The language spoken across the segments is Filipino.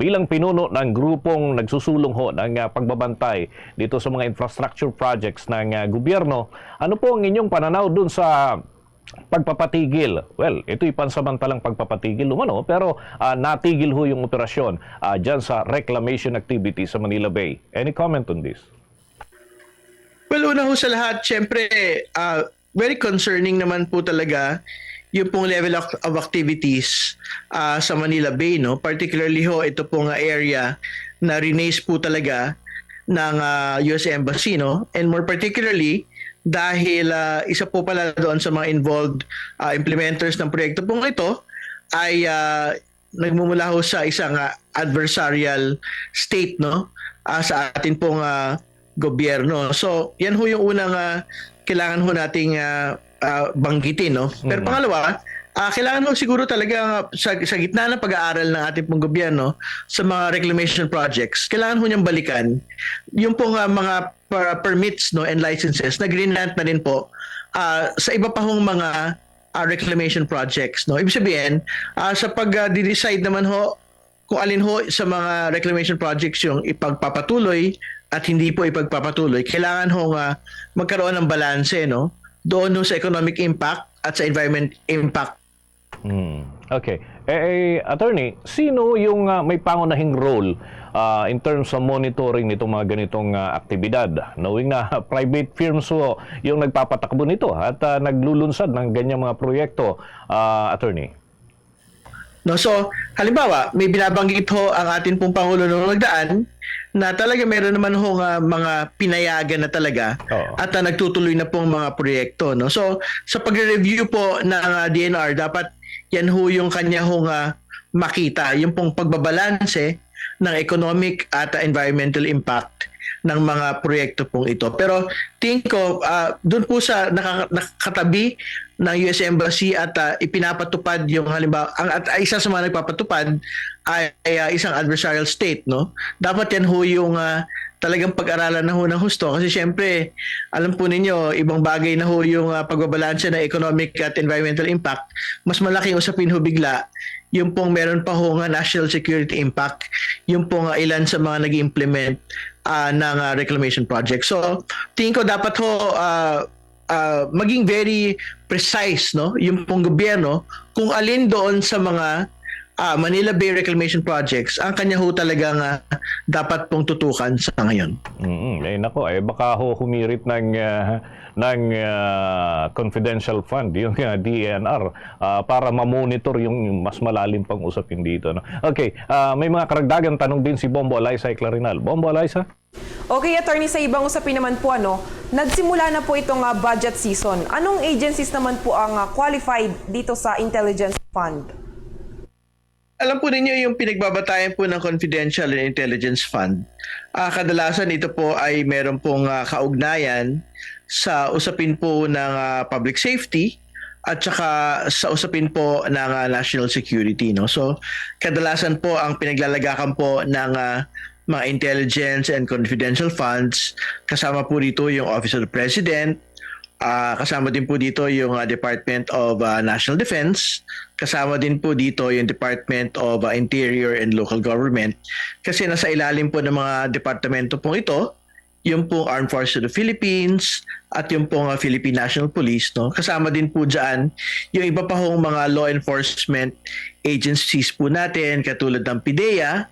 bilang pinuno ng grupong nagsusulong ho ng ah, pagbabantay dito sa mga infrastructure projects ng ah, gobyerno. Ano po ang inyong pananaw dun sa pagpapatigil. Well, ito'y pansamantalang pagpapatigil umano, pero ah, natigil ho yung operasyon ah, dyan sa reclamation activity sa Manila Bay. Any comment on this? Well, una ho sa lahat, syempre, ah, very concerning naman po talaga yung pong level of, activities ah, sa Manila Bay, no? Particularly ho, ito pong ah, area na rinace po talaga ng ah, US Embassy, no? And more particularly, dahil ah, isa po pala doon sa mga involved ah, implementers ng proyekto pong ito ay ah, nagmumula ho sa isang ah, adversarial state, no? Ah, sa atin pong ah, gobyerno. So, yan ho yung unang ah, kailangan ho nating ah, ah, banggitin, no? Pero Mm. pangalawa, ah, kailangan ho siguro talaga sa, sa gitna ng pag-aaral ng ating pong gobyerno sa mga reclamation projects, kailangan ho niyang balikan yung pong ah, mga pa- permits no and licenses na greenland na rin po ah, sa iba pa hong mga ah, reclamation projects, no? Ibig sabihin, ah, sa pag-decide naman ho kung alin ho sa mga reclamation projects yung ipagpapatuloy at hindi po ipagpapatuloy, kailangan ho nga magkaroon ng balanse no doon sa economic impact at sa environment impact. Hmm. Okay. Eh, eh, attorney, sino yung ah, may pangunahing role ah, in terms of monitoring nitong mga ganitong ah, aktibidad? Knowing na private firms ho yung nagpapatakbo nito at ah, naglulunsad ng ganyang mga proyekto, ah, attorney. No, so halimbawa, may binabanggit ho ang atin pong pangulo noong nagdaan na talaga meron naman ho nga mga pinayagan na talaga Oo. at ah, nagtutuloy na pong mga proyekto no. So sa pagre-review po ng ah, DNR dapat yan ho yung kanya ho nga makita yung pong pagbabalanse ng economic at ah, environmental impact ng mga proyekto pong ito. Pero tingin ko ah, doon po sa naka- nakakatabi ng US Embassy at ah, ipinapatupad yung halimbawa ang at isa sa mga nagpapatupad ay, ay, ah, isang adversarial state no dapat yan ho yung ah, talagang pag-aralan na ho ng husto. Kasi syempre alam po ninyo ibang bagay na ho yung ah, pagbabalanse ng economic at environmental impact. Mas malaking usapin ho bigla yung pong meron pa ho nga national security impact yung pong ah, ilan sa mga nag-implement ah, ng ah, reclamation project. So tingin ko dapat ho ah, ah, maging very precise no yung pong gobyerno kung alin doon sa mga ah, Manila Bay Reclamation Projects ang kanya ho talagang ah, dapat pong tutukan sa ngayon. Mm, eh nako, eh baka ho humirit ng ah, ng ah, confidential fund yung ah, DNR ah, para ma-monitor yung mas malalim pang usapin dito no. Okay, ah, may mga karagdagang tanong din si Bombo Alaisa Clarinal. Bombo Alaisa? Okay, attorney, sa ibang usapin naman po, ano, nagsimula na po itong ah, budget season. Anong agencies naman po ang ah, qualified dito sa Intelligence Fund? Alam po ninyo yung pinagbabatayan po ng Confidential and Intelligence Fund. Ah, kadalasan ito po ay meron pong ah, kaugnayan sa usapin po ng ah, public safety at saka sa usapin po ng ah, national security no. So kadalasan po ang pinaglalagakan po ng ah, mga intelligence and confidential funds kasama po dito yung Office of the President, Ah, kasama din po dito yung ah, Department of ah, National Defense, kasama din po dito yung Department of ah, Interior and Local Government. Kasi nasa ilalim po ng mga departamento pong ito yung pong Armed Forces of the Philippines at yung pong ah, Philippine National Police no? Kasama din po diyan yung iba pa hong mga law enforcement agencies po natin katulad ng PIDEA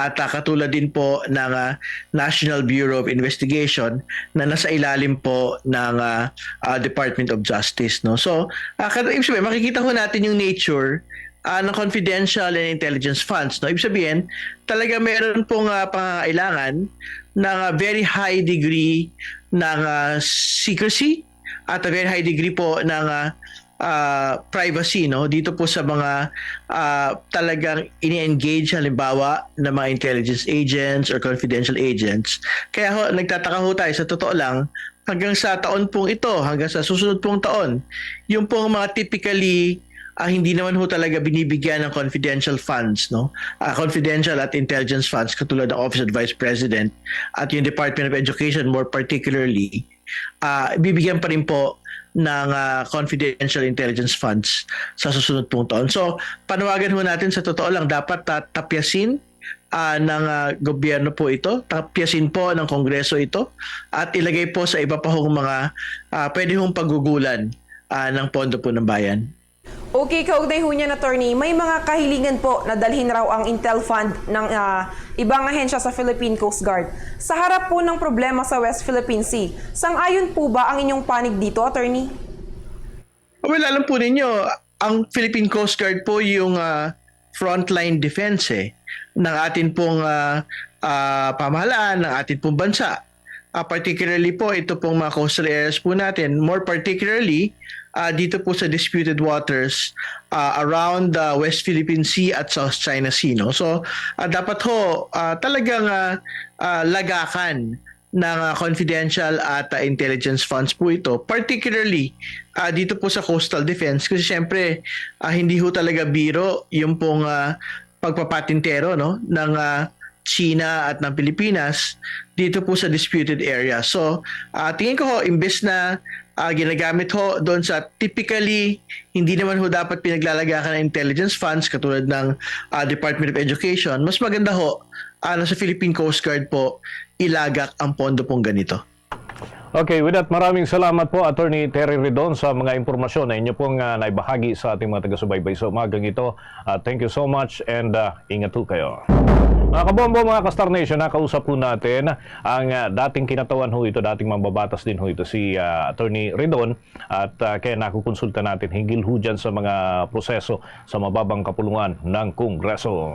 at ah, katulad din po ng ah, National Bureau of Investigation na nasa ilalim po ng ah, ah, Department of Justice no? So uh, ibig sabihin makikita ko natin yung nature ah, ng confidential and intelligence funds no? Ibig sabihin talaga meron pong uh, pangangailangan ng ah, very high degree ng ah, secrecy at a very high degree po ng ah, ah, privacy no dito po sa mga ah, talagang ini-engage halimbawa ng mga intelligence agents or confidential agents kaya ho, nagtataka ho tayo sa totoo lang hanggang sa taon pong ito hanggang sa susunod pong taon yung pong mga typically ah, hindi naman ho talaga binibigyan ng confidential funds, no? Ah, confidential at intelligence funds katulad ng Office of Vice President at yung Department of Education more particularly, ah, bibigyan pa rin po ng ah, confidential intelligence funds sa susunod pong taon. So, panawagan ho natin sa totoo lang, dapat ta- tapyasin ah, ng ah, gobyerno po ito, tapyasin po ng kongreso ito at ilagay po sa iba pa hong mga ah, pwede hong paggugulan ah, ng pondo po ng bayan. Okay, kaugnay ho niyan, attorney, may mga kahilingan po na dalhin raw ang Intel Fund ng ah, ibang ahensya sa Philippine Coast Guard. Sa harap po ng problema sa West Philippine Sea, sang-ayon po ba ang inyong panig dito, attorney? Well, alam po ninyo, ang Philippine Coast Guard po yung ah, frontline defense eh, ng atin pong ah, ah, pamahalaan, ng atin pong bansa. Ah, particularly po, ito pong mga coastal areas po natin. More particularly, ah, dito po sa disputed waters ah, around the West Philippine Sea at South China Sea. No? So, ah, dapat ho ah, talagang ah, ah, lagakan ng ah, confidential at ah, intelligence funds po ito. Particularly ah, dito po sa coastal defense kasi syempre ah, hindi ho talaga biro yung pong ah, pagpapatintero no ng ah, China at ng Pilipinas dito po sa disputed area. So, ah, tingin ko ho, imbes na ah, ginagamit ho doon sa typically hindi naman ho dapat pinaglalagakan ng intelligence funds katulad ng ah, Department of Education, mas maganda ho ah, na sa Philippine Coast Guard po ilagak ang pondo pong ganito. Okay, with that, maraming salamat po Attorney Terry Redon sa mga impormasyon na inyo pong uh, naibahagi sa ating mga taga-subaybay sa umagang ito. Uh, thank you so much and uh, ingat po kayo. Mga kabombo, mga ka-Star Nation, nakausap po natin ang uh, dating kinatawan ho ito, dating mambabatas din ho ito si uh, Attorney Redon at uh, kaya nakukonsulta natin hinggil ho dyan sa mga proseso sa mababang kapulungan ng Kongreso.